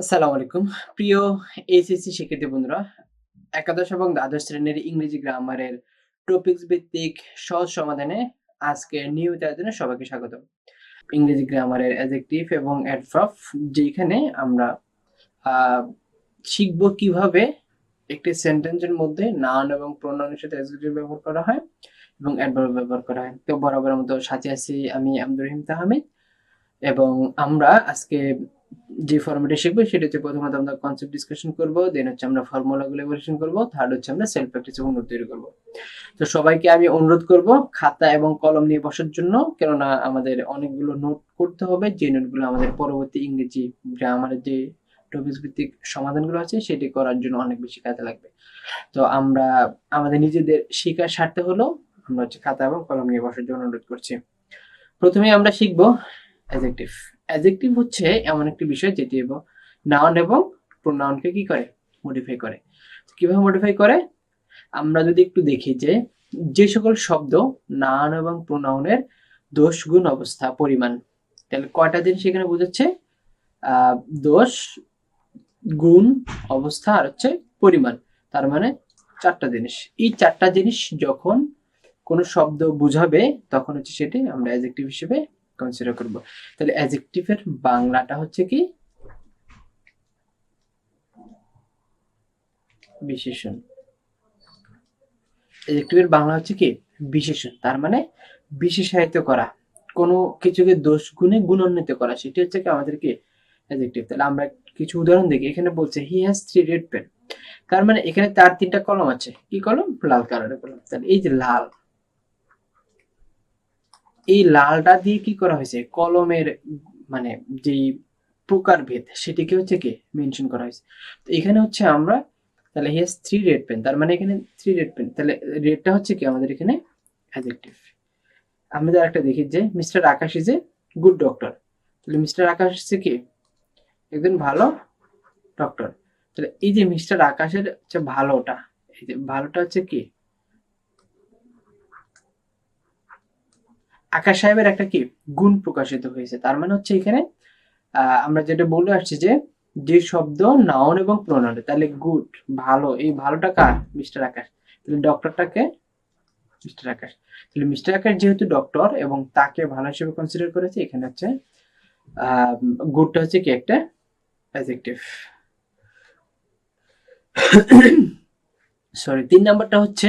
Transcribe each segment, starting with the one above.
আসসালামু আলাইকুম। প্রিয় এইচএসসি শিক্ষার্থী বন্ধুরা, একাদশ এবং দ্বাদশ শ্রেণির ইংরেজি গ্রামারের টপিকস ভিত্তিক সহজ সমাধানে আজকে নিয়মিত আয়োজনে সবাইকে স্বাগত। ইংরেজি গ্রামারের অ্যাডজেক্টিভ এবং অ্যাডভার্ব যেখানে আমরা শিখব কীভাবে একটি সেন্টেন্সের মধ্যে নাউন এবং প্রোনাউনের সাথে অ্যাডজেক্টিভ ব্যবহার করা হয় এবং অ্যাডভার্ব ব্যবহার করা হয়। তো বরাবরের মতো সাথে আছি আমি আব্দুর রহিম তাহমিদ এবং আমরা আজকে যে ফর্মেটে শিখব, সেটা হচ্ছে প্রথমত আমরা কনসেপ্ট ডিসকাশন করব দেন হচ্ছে আমরা ফর্মুলাগুলো এভালুয়েশন করব থার্ড হচ্ছে আমরা সেলফ প্র্যাকটিস এবং নোট তৈরি করব। তো সবাইকে আমি অনুরোধ করব, খাতা এবং কলম নিয়ে বসার জন্য, কেননা আমাদের অনেকগুলো নোট করতে হবে, যে নোটগুলো আমাদের পরবর্তী ইংরেজি গ্রামারের যে টপিক ভিত্তিক সমাধানগুলো আছে, সেটি করার জন্য অনেক বেশি কাজে লাগবে। তো আমরা, আমাদের নিজেদের শেখার স্বার্থে হলো, আমরা হচ্ছে খাতা এবং কলম নিয়ে বসার জন্য অনুরোধ করছি। প্রথমে আমরা শিখব অ্যাজেক্টিভ অ্যাজেক্টিভ হচ্ছে এমন একটি বিষয় যেটি এবং নাউন এবং প্রোনাউনকে কি করে? মডিফাই করে। কীভাবে মডিফাই করে? আমরা যদি একটু দেখি যে যে সকল শব্দ নাউন এবং প্রোনাউনের দোষ গুণ অবস্থা, পরিমাণ, তাহলে কয়টা জিনিস এখানে বোঝাচ্ছে? দোষ, গুণ, অবস্থা আর হচ্ছে পরিমাণ। তার মানে চারটা জিনিস। এই চারটা জিনিস যখন কোনো শব্দ বুঝাবে, তখন হচ্ছে সেটি আমরা অ্যাজেক্টিভ হিসেবে কনসিডার করব। তাহলে অ্যাজেক্টিভের বাংলাটা হচ্ছে কি? বিশেষণ। অ্যাজেক্টিভের বাংলা হচ্ছে কি? বিশেষণ। তার মানে বিশেষায়িত করা। কোনো কিছুকে দোষ গুণে গুণান্বিত করা। সেটি হচ্ছে কি আমাদের কি? অ্যাজেক্টিভ তাহলে আমরা কিছু উদাহরণ দেখি। এখানে বলছে he has three red pen তার মানে এখানে তার তিনটা কলম আছে। কি কলম? লাল কালারের কলম। তাহলে এই যে লাল এই লালটা দিয়ে কি করা হয়েছে? কলমের মানে যেই প্রকারভেদ সেটিকে হচ্ছে কি মেনশন করা হয়েছে। তো এখানে হচ্ছে আমরা, তাহলে হিয়াস থ্রি রেড পেন তার মানে এখানে থ্রি রেড পেন তাহলে রেডটা হচ্ছে কি আমাদের এখানে অ্যাডজেক্টিভ আমাদের একটা দেখি যে mister Akash is a good doctor তাহলে মিস্টার আকাশ হচ্ছে কি? একজন ভালো ডক্টর তাহলে এই যে মিস্টার আকাশের হচ্ছে ভালোটা, এই যে ভালোটা হচ্ছে কি? আকাশ সাহেবের একটা কি গুণ প্রকাশিত হয়েছে? তার মানে হচ্ছে এখানে আমরা যেটা বলে আসছি যে যে শব্দ নাউন এবং প্রোনাউন তাহলে গুড ভালো, এই ভালোটা কার? মিস্টার আকাশ। তাহলে ডক্টরটাকে মিস্টার আকাশ। তাহলে মিস্টার আকাশ যেহেতু ডক্টর এবং তাকে ভালো হিসেবে কনসিডার করেছে, এখানে হচ্ছে গুডটা হচ্ছে কি একটা অ্যাডজেক্টিভ সরি তিন নাম্বারটা হচ্ছে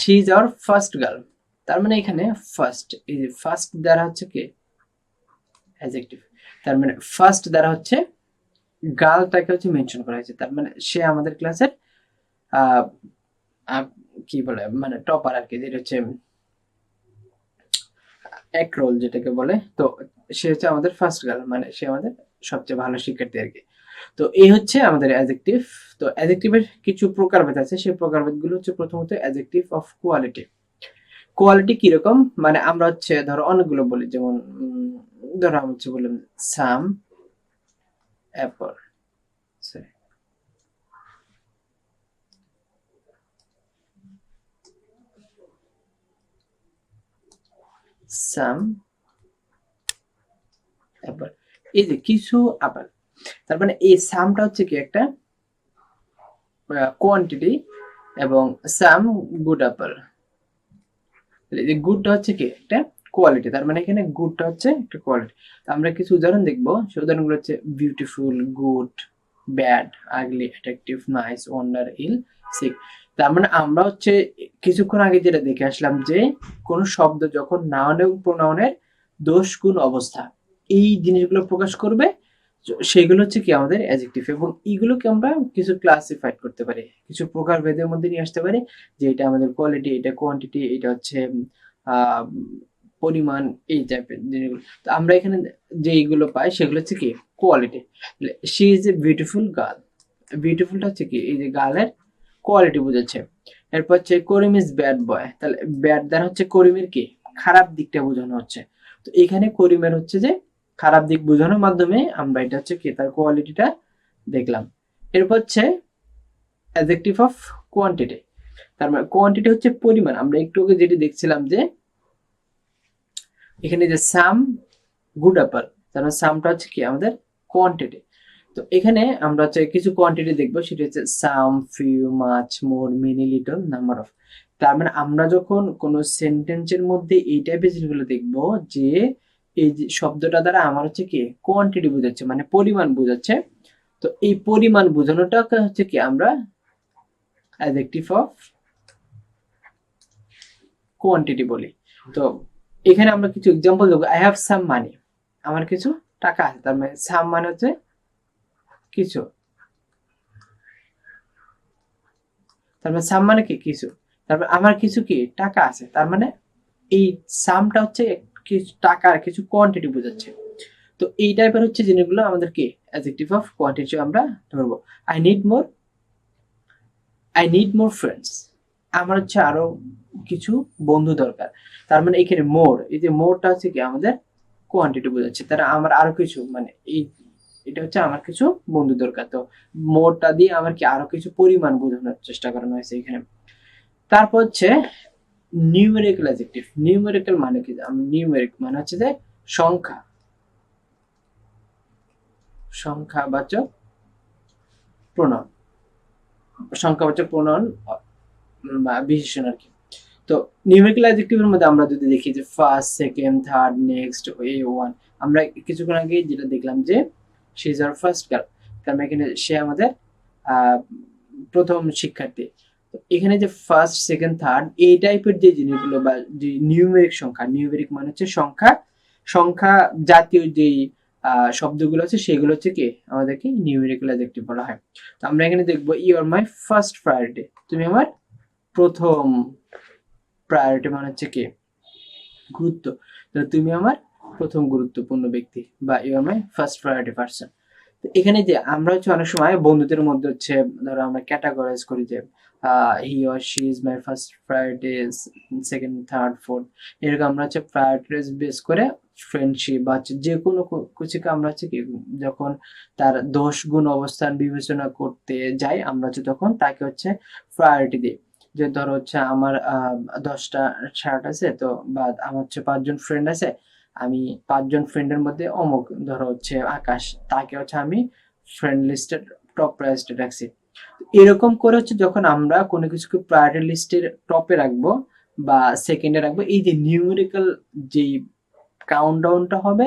she is our first girl তার মানে এখানে ফার্স্ট এই ফার্স্ট দ্বারা হচ্ছে কি? অ্যাডজেক্টিভ তার মানে ফার্স্ট দ্বারা হচ্ছে গার্লটাকে হচ্ছে মেনশন করা হয়েছে। তার মানে সে আমাদের ক্লাসের কি বলে? মানে টপার আর কি, যেটা হচ্ছে এক রোল যেটাকে বলে। তো সে হচ্ছে আমাদের ফার্স্ট গার্ল মানে সে আমাদের সবচেয়ে ভালো শিক্ষার্থী আর কি। তো এই হচ্ছে আমাদের অ্যাডজেক্টিভ তো অ্যাডজেক্টিভের কিছু প্রকারভেদ আছে। সেই প্রকারভেদগুলো হচ্ছে প্রথমত অ্যাডজেক্টিভ অফ কোয়ালিটি কোয়ালিটি কীরকম? মানে আমরা হচ্ছে ধরো অনেকগুলো বলি, যেমন ধরো আমি হচ্ছে বললাম সাম অ্যাপল সাম অ্যাপল এই যে কিছু আপেল তার মানে এই সামটা হচ্ছে কি একটা কোয়ান্টিটি এবং সাম গুড অ্যাপল এই গুডটা হচ্ছে কি? একটা কোয়ালিটি তার মানে এখানে গুডটা হচ্ছে একটা কোয়ালিটি আমরা কিছু উদাহরণ দেখব। সেই উদাহরণগুলো হচ্ছে beautiful good bad ugly attractive nice wonder ill sick তার মানে আমরা হচ্ছে কিছুক্ষণ আগে যেটা দেখে আসলাম যে কোন শব্দ যখন নাউন এবং প্রোনাউনের দোষ গুণ অবস্থা, এই জিনিসগুলো প্রকাশ করবে সেগুলো হচ্ছে কি আমাদের অ্যাডজেক্টিভ এবং এইগুলোকে আমরা কিছু ক্লাসিফাইড করতে পারি। কিছু প্রকার ভেদের মধ্যে নিয়ে আসতে পারি, যে এটা আমাদের কোয়ালিটি এটা কোয়ান্টিটি এটা হচ্ছে পরিমাণ, এই টাইপের জিনিসগুলো। তো আমরা এখানে যে এইগুলো পাই, সেগুলো হচ্ছে কি quality she is a beautiful girl বিউটিফুলটা হচ্ছে কি, এই যে গার্লের কোয়ালিটি বোঝাচ্ছে। এরপর হচ্ছে, করিম ইজ ব্যাড বয় তাহলে ব্যাড দ্বারা হচ্ছে করিমের কি, খারাপ দিকটা বোঝানো হচ্ছে। তো এখানে করিমের হচ্ছে যে খারাপ দিক বোঝানোর মাধ্যমে আমরা এটা হচ্ছে কি তার কোয়ালিটিটা দেখলাম। এরপর হচ্ছে অ্যাডজেক্টিভ অফ কোয়ান্টিটি তার মানে কোয়ান্টিটি হচ্ছে পরিমাণ। আমরা একটু আগে যেটি দেখছিলাম যে এখানে যে সাম গুড অ্যাপল তার মানে সামটা হচ্ছে কি? আমাদের কোয়ান্টিটি তো এখানে আমরা হচ্ছে কিছু কোয়ান্টিটি দেখব। সেটা হচ্ছে some few much more many little number of তার মানে আমরা যখন কোনো সেন্টেন্সের মধ্যে এই টাইপের জিনিসগুলো দেখব যে এই যে শব্দটা দ্বারা আমার হচ্ছে কি কোয়ান্টিটি বোঝাচ্ছে মানে পরিমাণ বোঝাচ্ছে। তো এই পরিমাণ বোঝানোটা হচ্ছে কি আমরা অ্যাডজেক্টিভ অফ কোয়ান্টিটি বলি। তো এখানে আমরা কিছু এক্সাম্পল দেবো। আই হ্যাভ সাম মানি আমার কিছু টাকা আছে, তার মানে সাম মানে হচ্ছে কিছু। তার মানে সাম মানে কি? কিছু। তারপর আমার কিছু কি? টাকা আছে। তার মানে এই সামটা হচ্ছে কিছু টাকার কিছু কোয়ান্টিটি বোঝাচ্ছে। তো এই টাইপের হচ্ছে জিনিসগুলো আমাদের কি অ্যাডজেক্টিভ অফ কোয়ান্টিটি আমরা ধরবো। I need more I need more friends আমার হচ্ছে আরও কিছু বন্ধু দরকার। তার মানে এখানে মোর এই যে মোরটা হচ্ছে কি আমাদের কোয়ান্টিটি বোঝাচ্ছে। তারা আমার আরও কিছু মানে এই, এটা হচ্ছে আমার কিছু বন্ধু দরকার। তো মোরটা দিয়ে আমার কি আরও কিছু পরিমাণ বোঝানোর চেষ্টা করানো হয়েছে এখানে। তারপর হচ্ছে নিউমেরিক্যাল অ্যাডজেক্টিভ নিউমেরিক্যাল মানে কি? নিউমেরিক মানে হচ্ছে যে সংখ্যা। সংখ্যাবাচক প্রণয়ন। সংখ্যাবাচক প্রণয়ন বা বিশেষণ আর কি। তো নিউমেরিক্যাল অ্যাডজেক্টিভের মধ্যে আমরা যদি দেখি যে first second third next a one আমরা কিছুক্ষণ আগে যেটা দেখলাম যে she is our first girl তার মানে এখানে সে আমাদের প্রথম শিক্ষার্থী। এখানে যে ফার্স্ট সেকেন্ড থার্ড এই টাইপের যে জিনিসগুলো বা যে নিউমেরিক সংখ্যা নিউমেরিক মানে হচ্ছে সংখ্যা সংখ্যা জাতীয় যেই শব্দগুলো আছে সেগুলো হচ্ছে কি? আমাদেরকে নিউমেরিক্যাল অ্যাডজেক্টিভ বলা হয়। তো আমরা এখানে দেখব you are my first priority তুমি আমার প্রথম প্রায়োরিটি মানে হচ্ছে কি? গুরুত্ব। তো তুমি আমার প্রথম গুরুত্বপূর্ণ ব্যক্তি বা you are my first priority person তো এখানে যে আমরা হচ্ছে অনেক সময় বন্ধুদের মধ্যে হচ্ছে, ধরো আমরা ক্যাটাগরাইজ করি যে he or she is my first priorities second third fourth এরকম আমরা হচ্ছে প্রায়োরিটিস বেস করে ফ্রেন্ডশিপ বা হচ্ছে যে কোনো কিছুকে আমরা হচ্ছে কি, যখন তার দোষ গুণ অবস্থান বিবেচনা করতে যাই, আমরা হচ্ছে তখন তাকে হচ্ছে প্রায়োরিটি দিই। যে ধরো হচ্ছে আমার দশটা শার্ট আছে, তো বা আমার হচ্ছে পাঁচজন ফ্রেন্ড আছে, আমি পাঁচজন ফ্রেন্ডের মধ্যে অমুক, ধরো হচ্ছে আকাশ, তাকে হচ্ছে আমি ফ্রেন্ড লিস্টের টপ প্রায়োরিটি রাখছি। এরকম করে হচ্ছে যখন আমরা কোনো কিছুকে প্রায়োরিটি লিস্টের টপে রাখব বা সেকেন্ডে রাখব, এই যে নিউমেরিক্যাল যেই কাউন্টডাউনটা হবে,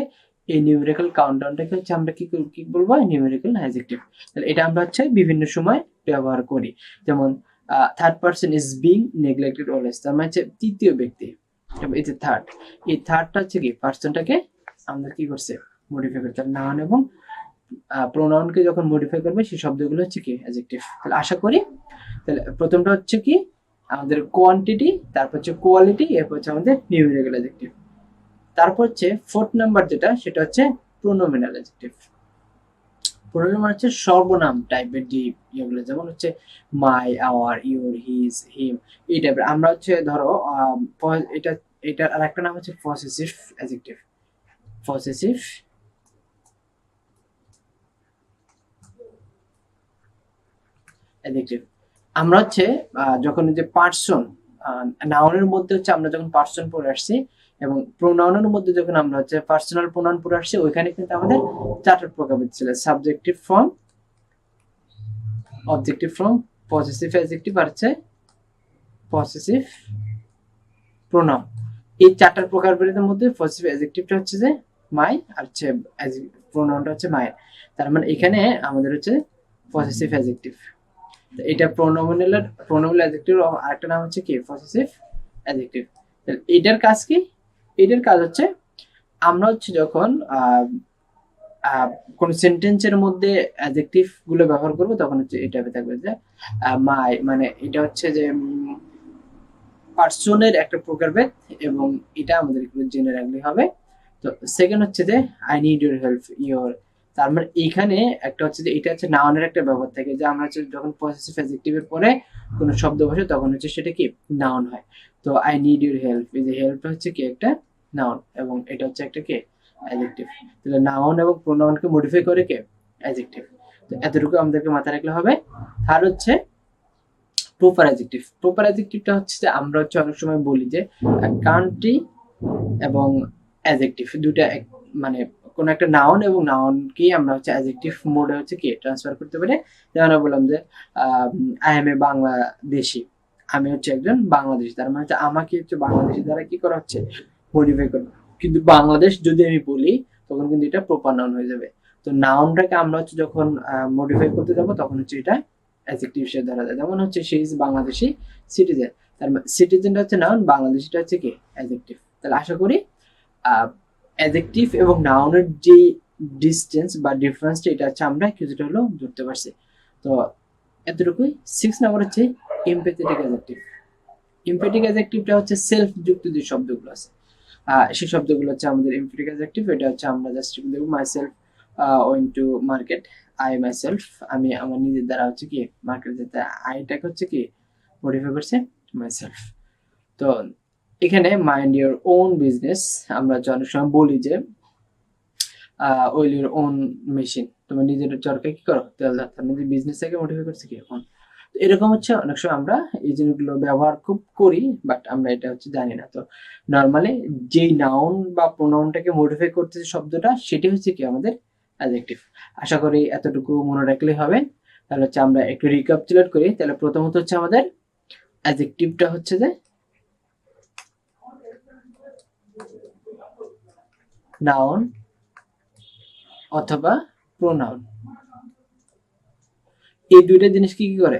এই নিউমেরিক্যাল কাউন্টডাউনটাকে হচ্ছে আমরা কি কি বলব? নিউমেরিক্যাল অ্যাডজেক্টিভ তাহলে এটা আমরা হচ্ছে বিভিন্ন সময় ব্যবহার করি। যেমন third person is being neglected always তার মানে হচ্ছে তৃতীয় ব্যক্তি। এই যে থার্ড এই থার্ডটা হচ্ছে কি? পার্সনটাকে আমরা কি করছে? মডিফাই করতে নাউন এবং প্রোনাউনকে যখন মডিফাই করবে, সেই শব্দগুলো হচ্ছে কি অ্যাডজেক্টিভ তাহলে আশা করি, তাহলে প্রথমটা হচ্ছে কি, আমাদের কোয়ান্টিটি তারপর হচ্ছে কোয়ালিটি এরপর হচ্ছে আমাদের নিউমেরিক্যাল অ্যাডজেক্টিভ তারপর হচ্ছে ফোর্থ নাম্বার যেটা, সেটা হচ্ছে প্রোনোমিনাল অ্যাডজেক্টিভ প্রোনোমিনাল হচ্ছে সর্বনাম টাইপের যে ইয়েগুলো, যেমন হচ্ছে my our your his him এই টাইপের আমরা হচ্ছে ধরো এটা, এটার আর একটা নাম হচ্ছে পসেসিভ অ্যাডজেক্টিভ পসেসিভ অ্যাডজেক্টিভ আমরা হচ্ছে যখন যে পার্সন নাউনের মধ্যে হচ্ছে আমরা যখন পার্সন পড়ে আসছি এবং প্রোনাউনের মধ্যে যখন আমরা হচ্ছে পার্সোনাল প্রোনাউন পড়ে আসছি, ওইখানে কিন্তু আমাদের চারটা প্রকারভেদ ছিল subjective form objective form positive adjective আর হচ্ছে পজিটিভ প্রোনাউন এই চারটার প্রকারভেদের মধ্যে পজিটিভ অ্যাডজেক্টিভটা হচ্ছে যে মাই আর হচ্ছে প্রোনাউনটা হচ্ছে মায়ের তার মানে এখানে আমাদের হচ্ছে পজিটিভ অ্যাডজেক্টিভ এটা প্রোনোমিনাল প্রোনোমিনাল অ্যাডজেক্টিভ আরেকটা নাম হচ্ছে কি? পসেসিভ অ্যাডজেক্টিভ এটার কাজ কি? এটার কাজ হচ্ছে আমরা হচ্ছে যখন কোন সেন্টেন্সের মধ্যে অ্যাডজেক্টিভগুলো ব্যবহার করব, তখন হচ্ছে এটা থাকবে যে মাই মানে এটা হচ্ছে যে পার্সনের একটা প্রকারভেদ এবং এটা আমাদের জেনে রাখলে হবে। তো সেকেন্ড হচ্ছে যে I need your help your তার মানে এইখানে একটা হচ্ছে যে এটা হচ্ছে নাউনের একটা ব্যবহার থাকে, যে আমরা হচ্ছে যখন পজিটিভ অ্যাডজেক্টিভের পরে কোনো শব্দ বসে তখন হচ্ছে সেটা কি? নাউন হয়। তো আই নিড ইউর হেল্প এই যে হেল্পটা হচ্ছে কি একটা? নাউন এবং এটা হচ্ছে একটা কি? অ্যাডজেক্টিভ তাহলে নাউন এবং প্রোনাউনকে মডিফাই করে কে? অ্যাডজেক্টিভ তো এতটুকু আমাদেরকে মাথায় রাখলে হবে। আর হচ্ছে প্রপার অ্যাডজেক্টিভ প্রপার অ্যাডজেক্টিভটা হচ্ছে যে আমরা হচ্ছে অনেক সময় বলি যে কান্ট্রি এবং অ্যাডজেক্টিভ দুটা মানে কোনো একটা নাউন এবং নাউনকেই আমরা হচ্ছে অ্যাজেক্টিভ মোডে হচ্ছে কি ট্রান্সফার করতে পারি? যেমন বললাম যে আই এম এ বাংলাদেশি আমি হচ্ছে একজন বাংলাদেশি। তার মানে হচ্ছে আমাকে হচ্ছে বাংলাদেশি দ্বারা কি করা হচ্ছে? মডিফাই করা। কিন্তু বাংলাদেশ যদি আমি বলি, তখন কিন্তু এটা প্রপার নাউন হয়ে যাবে। তো নাউনটাকে আমরা হচ্ছে যখন মডিফাই করতে যাব, তখন হচ্ছে এটা অ্যাজেক্টিভ সে ধরা যায় যেমন হচ্ছে সে ইজ বাংলাদেশি সিটিজেন তার সিটিজেনটা হচ্ছে নাউন বাংলাদেশিটা হচ্ছে কি? অ্যাজেক্টিভ তাহলে আশা করি অ্যাজেক্টিভ এবং নাউনের যে ডিস্টেন্স বা ডিফারেন্সটা এটা হচ্ছে আমরা কিছুটা হলেও ধরতে পারছি। তো এতটুকুই। সিক্স নাম্বার হচ্ছে এমপ্যাথেটিক অ্যাজেক্টিভ এমপ্যাথেটিক অ্যাজেক্টিভটা হচ্ছে সেলফ যুক্ত যে শব্দগুলো আছে। সেই শব্দগুলো হচ্ছে আমাদের এমপ্যাথেটিক অ্যাজেক্টিভ এটা হচ্ছে আমরা জাস্ট দেখব। Myself went to market I myself আমি আমার নিজের দ্বারা হচ্ছে কি মার্কেট যেতে আইটাকে হচ্ছে কি মডিফাই করছে মাই সেলফ তো এখানে মাইন্ড ইউর ওন বিজনেস আমরা অনেক সময় বলি যে ওয়েল ইউর ওন মেশিন তোমার নিজের চরকে কি করো? তেল দাও। নিজের বিজনেস থেকে মডিফাই করছে কি এখন? তো এরকম হচ্ছে অনেক সময় আমরা এই জিনিসগুলো ব্যবহার খুব করি বাট আমরা এটা হচ্ছে জানি না। তো নর্মালি যেই নাউন বা প্রোনাউনটাকে মডিফাই করতেছে শব্দটা, সেটি হচ্ছে কি আমাদের অ্যাডজেক্টিভ আশা করি এতটুকু মনে রাখলে হবে। তাহলে হচ্ছে আমরা একটু রিক্যাপচুলেট করি। তাহলে প্রথমত হচ্ছে আমাদের অ্যাডজেক্টিভটা হচ্ছে যে নাউন অথবা প্রোনাউন এই দুইটা জিনিস কি কি করে?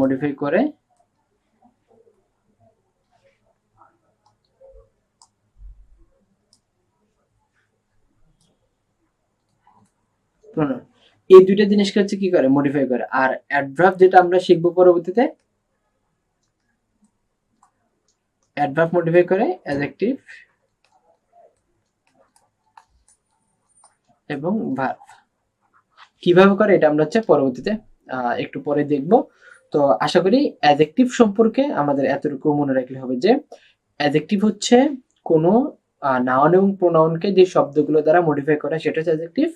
মডিফাই করে প্রোনাউন এই দুইটা জিনিসকে হচ্ছে কি করে? মডিফাই করে। আর অ্যাডভার্ব যেটা আমরা শিখব পরবর্তীতে অ্যাডভার্ব মডিফাই করে অ্যাডজেক্টিভ এবং ভার্ব কীভাবে করে? এটা আমরা হচ্ছে পরবর্তীতে একটু পরে দেখব। তো আশা করি অ্যাডজেক্টিভ সম্পর্কে আমাদের এতটুকু মনে রাখলে হবে যে অ্যাডজেক্টিভ হচ্ছে কোনো নাউন এবং প্রোনাউনকে যে শব্দগুলো দ্বারা মডিফাই করা, সেটা হচ্ছে অ্যাডজেক্টিভ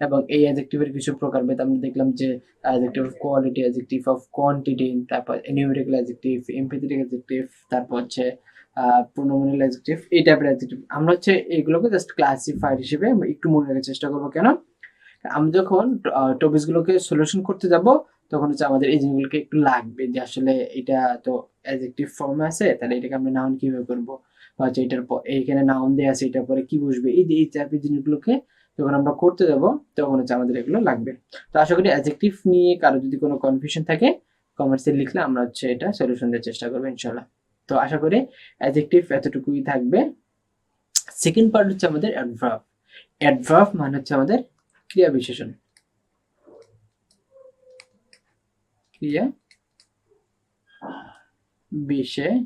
এবং এই অ্যাডজেক্টিভের কিছু প্রকার প্রকারভেদ আমরা দেখলাম যে adjective of quality adjective of quantity তারপর নিউমেরিক্যাল অ্যাডজেক্টিভ এমপেথেটিক অ্যাডজেক্টিভ তারপর হচ্ছে প্রোনোমিনাল অ্যাডজেক্টিভ এই টাইপের আমরা হচ্ছে জাস্ট ক্লাসিফাইড হিসেবে একটু মনে রাখার চেষ্টা করব, কেন? আমরা যখন টপিকসগুলোকে সলিউশন করতে যাব, তখন হচ্ছে আমাদের এই জিনিসগুলোকে একটু লাগবে যে আসলে এটা তো ফর্মে আছে, তাহলে এটাকে আমরা নাউন কীভাবে করব? হচ্ছে এটার এইখানে নাউন দেওয়া আছে, এটার পরে কি বসবে? এই যে, এই টাইপের জিনিসগুলোকে যখন আমরা করতে যাব, তখন হচ্ছে আমাদের এগুলো লাগবে। তো আশা করি অ্যাডজেক্টিভ নিয়ে কারও যদি কোনো কনফিউশন থাকে কমার্সে লিখলে আমরা হচ্ছে এটা সলিউশন দেওয়ার চেষ্টা করব ইনশাল্লাহ তো আশা করি অ্যাডজেক্টিভ এতটুকুই থাকবে। সেকেন্ড পার্ট হচ্ছে আমাদের অ্যাডভার্ব অ্যাডভার্ব মানে হচ্ছে আমাদের ক্রিয়া বিশেষণ। ক্রিয়া বিশেষণ।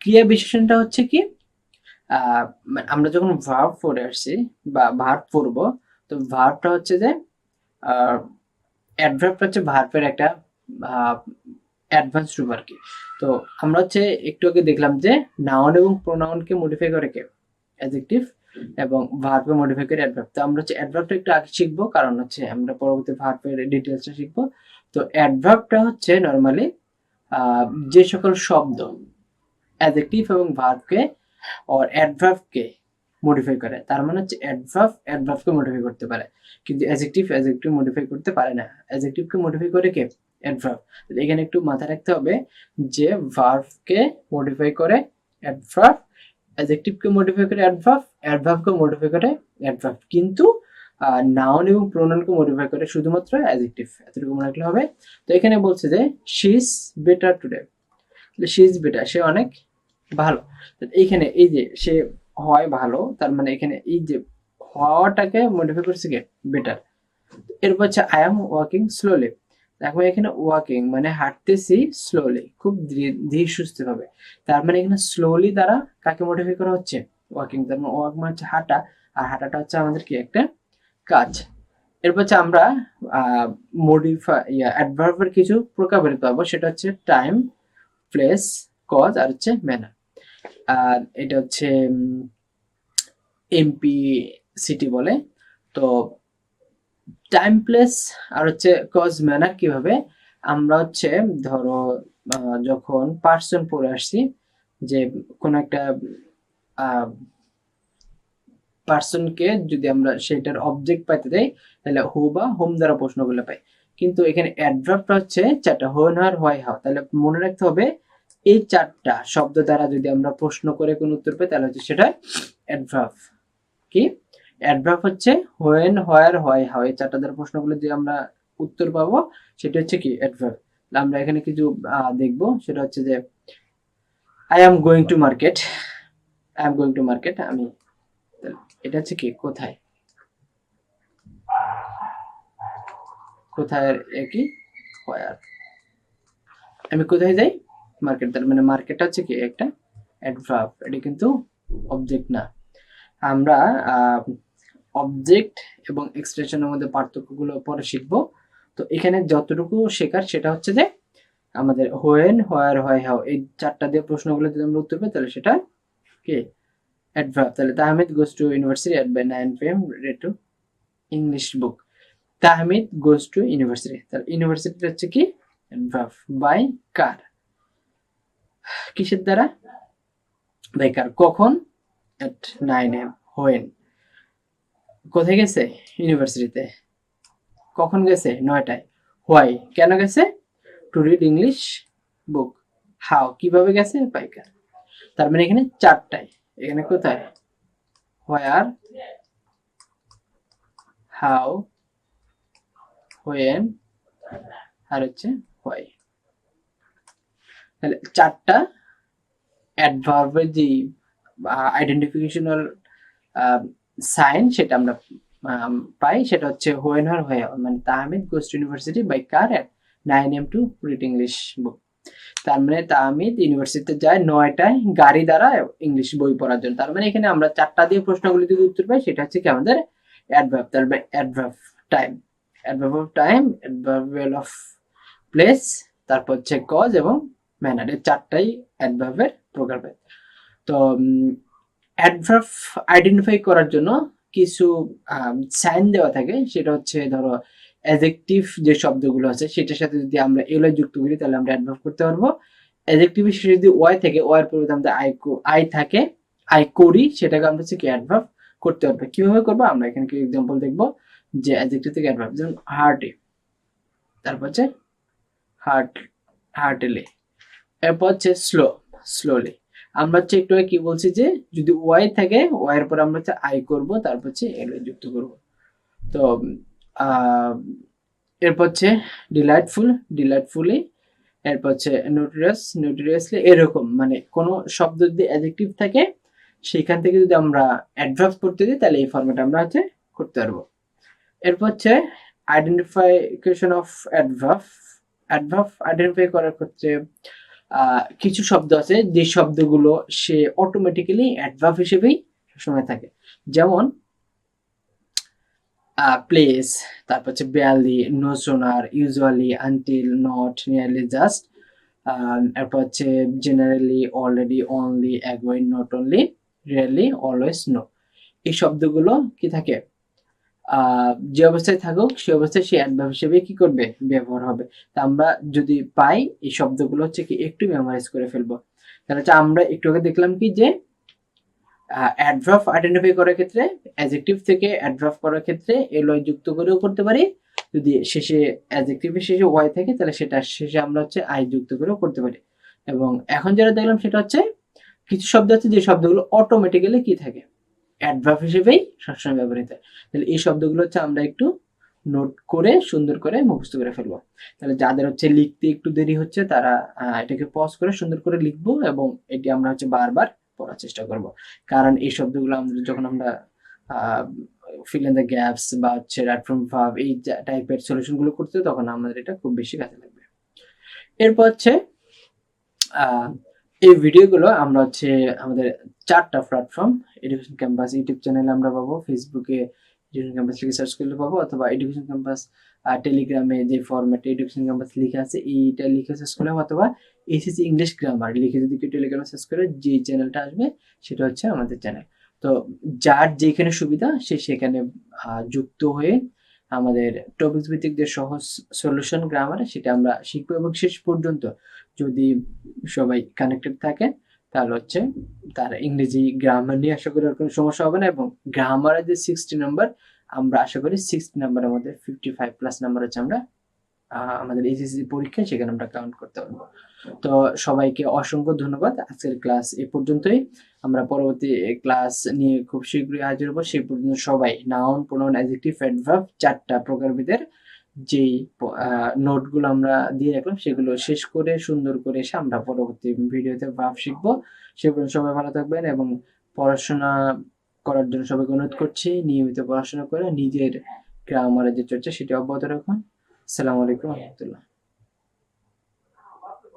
ক্রিয়া বিশেষণটা হচ্ছে কি? আমরা যখন ভার্ব পড়ে আসছি বা ভার্ব পড়ব, তো ভার্বটা হচ্ছে যে অ্যাডভার্বটা হচ্ছে ভার্বের একটা অ্যাডভান্স রূপ আর কি তো আমরা হচ্ছে একটু আগে দেখলাম যে নাউন এবং প্রোনাউনকে মডিফাই করে কে? অ্যাডজেক্টিভ এবং ভার্বকে মডিফাই করে অ্যাডভার্ব তো আমরা হচ্ছে অ্যাডভার্বটা একটু আগে শিখব, কারণ হচ্ছে আমরা পরবর্তী ভার্বের ডিটেলসটা শিখব। তো অ্যাডভার্বটা হচ্ছে নর্মালি যে সকল শব্দ অ্যাডজেক্টিভ এবং ভার্বকে অর অ্যাডভার্বকে মডিফাই করে। তার মানে হচ্ছে অ্যাডভার্ব অ্যাডভার্বকে মডিফাই করতে পারে। কিন্তু অ্যাডজেক্টিভ অ্যাডজেক্টিভ মডিফাই করতে পারে না। অ্যাডজেক্টিভকে মডিফাই করে কে? অ্যাডভার্ব এখানে একটু মাথায় রাখতে হবে যে ভার্বকে মডিফাই করে অ্যাডভার্ব অ্যাডজেক্টিভকে মডিফাই করে অ্যাডভার্ব অ্যাডভার্বকে মডিফাই করে অ্যাডভার্ব কিন্তু নাউন এবং প্রোনাউনকে মডিফাই করে শুধুমাত্র অ্যাডজেক্টিভ এতটুকু মনে রাখলে হবে। তো এখানে বলছে যে she is better today she is better সে অনেক ভালো। এইখানে এই যে সে হয় ভালো, তার মানে এখানে এই যে হওয়াটাকে মডিফাই করছে কে? বেটার এরপর হচ্ছে আই এম ওয়ার্কিং স্লোলি দেখো এখানে ওয়াকিং মানে হাঁটতেছি স্লোলি খুব ধীর সুস্থ ভাবে তার মানে এখানে স্লোলি দ্বারা কাকে মডিফাই করা হচ্ছে? ওয়াকিং তার মানে ওয়াক মানে হচ্ছে হাঁটা, আর হাঁটাটা হচ্ছে আমাদের কি একটা কাজ। এরপর হচ্ছে আমরা মডিফাই অ্যাডভার্বের কিছু প্রকার বের পাবো, সেটা হচ্ছে টাইম প্লেস কজ আর হচ্ছে ম্যানার আর এটা হচ্ছে এমপি সিটি বলে। তো টাইম প্লেস আর হচ্ছে কজ ম্যানার কীভাবে? আমরা হচ্ছে, ধরো যখন পার্সন পড়ে আসছি, যে কোনো একটা পার্সনকে যদি আমরা সেটার অবজেক্ট পাইতে দেই, তাহলে হু বা হোম দ্বারা প্রশ্নগুলো পাই। কিন্তু এখানে অ্যাডভার্বটা হচ্ছে চারটা হোন আর হোয়াই হাও তাহলে মনে রাখতে হবে, এই চারটা শব্দ দ্বারা যদি আমরা প্রশ্ন করে কোনো উত্তর পাই, তাহলে হচ্ছে সেটা অ্যাডভার্ব কি? অ্যাডভার্ব হচ্ছে হোয়েন হোয়ার হাও এই চারটা দ্বারা প্রশ্নগুলো যে আমরা উত্তর পাবো, সেটা হচ্ছে কি অ্যাডভার্ব আমরা এখানে কিছু দেখব, সেটা হচ্ছে যে I am going to market I am going to market আমি এটা হচ্ছে কি, কোথায়? কোথায় কি? হোয়ার আমি কোথায় যাই? মার্কেট তার মানে মার্কেট হচ্ছে কি একটা অ্যাডভার্ব এটা কিন্তু অবজেক্ট না। আমরা অবজেক্ট এবং এক্সপ্রেশনের মধ্যে পার্থক্যগুলো পরে শিখব। তো এখানে যতটুকু শেখার সেটা হচ্ছে যে, আমাদের হোয়েন হোয়ার হয় হাও এই চারটা দিয়ে প্রশ্নগুলো যদি আমরা উত্তর পাই, তাহলে সেটা কি? অ্যাডভার্ব তাহলে Tahmid goes to university at by nine P M read to English book Tahmid goes to university তাহলে ইউনিভার্সিটি হচ্ছে কি? অ্যাডভার্ব বাই কার কিসের দ্বারা? বাই কার কখন? অ্যাট নাইন এম হোয়েন কোথায় গেছে? ইউনিভার্সিটিতে কখন গেছে? নয়টায়। হোয়াই কেন গেছে? To read English book how কীভাবে গেছে? পাইকার তার মানে এখানে চারটায়। এখানে কোথায়? হোয়ার হাউ হোয়েন আর হচ্ছে হোয়াই তাহলে চারটা অ্যাডভার্বের যে আইডেন্টিফিকেশনাল সাইন সেটা আমরা পাই। সেটা হচ্ছে হোয়েন হর হয়ে মানে Tahmid goes to university by car at nine AM to read English book তার মানে তাহমিদ ইউনিভার্সিটিতে যায় নয়টায় গাড়ি দ্বারা ইংলিশ বই পড়ার জন্য। তার মানে এখানে আমরা চারটা দিয়ে প্রশ্নগুলি যদি উত্তর পাই, সেটা হচ্ছে কি আমাদের অ্যাডভার্ব তার adverb time adverb of time adverbial of place তারপর হচ্ছে কজ এবং ম্যানার চারটাই অ্যাডভার্বের প্রকারভেদ। তো অ্যাডভার্ব আইডেন্টিফাই করার জন্য কিছু সাইন দেওয়া থাকে। সেটা হচ্ছে, ধরো অ্যাজেক্টিভ যে শব্দগুলো আছে, সেটার সাথে যদি আমরা এলো যুক্ত করি, তাহলে আমরা অ্যাডভার্ব করতে পারব। অ্যাজেক্টিভের শেষে যদি ওয়াই থাকে ওয়ার পরিবর্তে আমাদের আই আই থাকে আই করি, সেটাকে আমরা হচ্ছে কি অ্যাডভার্ব করতে পারব। কীভাবে করব? আমরা এখানে কি এক্সাম্পল দেখব যে অ্যাজেক্টিভ থেকে অ্যাডভার্ব যেমন হার্টে তারপর হচ্ছে হার্ট হার্টেলি এরপর হচ্ছে স্লো স্লোলি আমরা হচ্ছে একটু কি বলছি যে, যদি ওয়াই থাকে ওয়াই এর পর আমরা হচ্ছে আই করব, তারপর হচ্ছে এল যুক্ত করব। তো এরপর হচ্ছে ডিলাইটফুল ডিলাইটফুলি এরপর হচ্ছে নোটেরিয়াস নোটেরিয়াসলি এরকম মানে কোনো শব্দ যদি অ্যাডজেক্টিভ থাকে, সেখান থেকে যদি আমরা অ্যাডভার্ব করতে দিই তাহলে এই ফর্মেট আমরা হচ্ছে করতে পারব। এরপর হচ্ছে identification of adverb adverb identify করার ক্ষেত্রে কিছু শব্দ আছে, যে শব্দগুলো সে অটোমেটিক্যালি অ্যাডভার্ব হিসেবেই সবসময় থাকে। যেমন প্লেস তারপর হচ্ছে barely no sooner usually until not nearly just এরপর হচ্ছে generally already only again not only really always no এই শব্দগুলো কি থাকে? যে অবস্থায় থাকুক, সে অবস্থায় সে অ্যাডভার্ব হিসেবে কি করবে? ব্যবহার হবে। তা আমরা যদি পাই, এই শব্দগুলো হচ্ছে কি একটু মেমোরাইজ করে ফেলব। তাহলে হচ্ছে আমরা একটু আগে দেখলাম কি যে অ্যাডভার্ব আইডেন্টিফাই করার ক্ষেত্রে অ্যাডজেক্টিভ থেকে অ্যাডভার্ব করার ক্ষেত্রে এলয় যুক্ত করেও করতে পারি। যদি শেষে অ্যাডজেক্টিভের শেষে ওয়াই থাকে, তাহলে সেটা শেষে আমরা হচ্ছে আই যুক্ত করেও করতে পারি। এবং এখন যেটা দেখলাম সেটা হচ্ছে, কিছু শব্দ আছে যে শব্দগুলো অটোমেটিক্যালি কি থাকে? অ্যাডভার্ব হিসেবেই সবসময় ব্যবহৃত হয়। তাহলে এই শব্দগুলো হচ্ছে আমরা একটু নোট করে, সুন্দর করে মুখস্থ করে ফেলব। তাহলে যাদের হচ্ছে লিখতে একটু দেরি হচ্ছে, তারা এটাকে পজ করে, সুন্দর করে লিখব এবং এটি আমরা হচ্ছে বারবার পড়ার চেষ্টা করব। কারণ এই শব্দগুলো আমাদের যখন আমরা ফিল ইন দ্য গ্যাপস বা হচ্ছে রাইট ফ্রম ভাব এই টাইপের সলিউশনগুলো করতে তখন আমাদের এটা খুব বেশি কাজে লাগবে। এরপর হচ্ছে এই ভিডিওগুলো আমরা হচ্ছে আমাদের চারটা প্ল্যাটফর্ম এডুকেশন ক্যাম্পাস ইউটিউব চ্যানেলে আমরা পাবো ফেসবুকে এডুকেশন ক্যাম্পাস লিখে সার্চ করলে পাবো, অথবা এডুকেশন ক্যাম্পাস টেলিগ্রামে যে ফরম্যাটে এডুকেশন ক্যাম্পাস লিখে আছে, এইটা লিখে সার্চ করলে অথবা এসএসসি ইংলিশ গ্রামার লিখে যদি কেউ টেলিগ্রামে সার্চ করে, যে চ্যানেলটা আসবে, সেটা হচ্ছে আমাদের চ্যানেল তো যার যেখানে সুবিধা, সে সেখানে যুক্ত হয়ে আমাদের টপিক ভিত্তিক যে সহজ সলিউশন গ্রামারে সেটা আমরা শিখব এবং শেষ পর্যন্ত যদি সবাই কানেক্টেড থাকে, তাহলে হচ্ছে তার ইংরেজি গ্রামার নিয়ে আশা করি কোনো সমস্যা হবে না এবং গ্রামারের যে সিক্সটি নাম্বার আমরা আশা করি সিক্সটি নাম্বারের মধ্যে ফিফটি ফাইভ প্লাস নাম্বার হচ্ছে আমরা আমাদের এইচএসসি পরীক্ষায় সেখানে আমরা কাউন্ট করতে পারব। তো সবাইকে অসংখ্য ধন্যবাদ। আজকের ক্লাস এ পর্যন্তই। আমরা পরবর্তী ক্লাস নিয়ে খুব শীঘ্রই হাজির হব। সেই পর্যন্ত সবাই নাউন প্রোনাউন অ্যাডজেক্টিভ অ্যাডভার্ব চারটা প্রকারভেদের যেই নোটগুলো আমরা দিয়ে রাখলাম, সেগুলো শেষ করে, সুন্দর করে এসে আমরা পরবর্তী ভিডিওতে ভাব শিখব। সে পর্যন্ত সবাই ভালো থাকবেন এবং পড়াশোনা করার জন্য সবাইকে অনুরোধ করছি, নিয়মিত পড়াশোনা করে নিজের গ্রামারের যে চর্চা, সেটি অব্যাহত রাখুন। সালামু আলাইকুম রহমতুল্লাহ।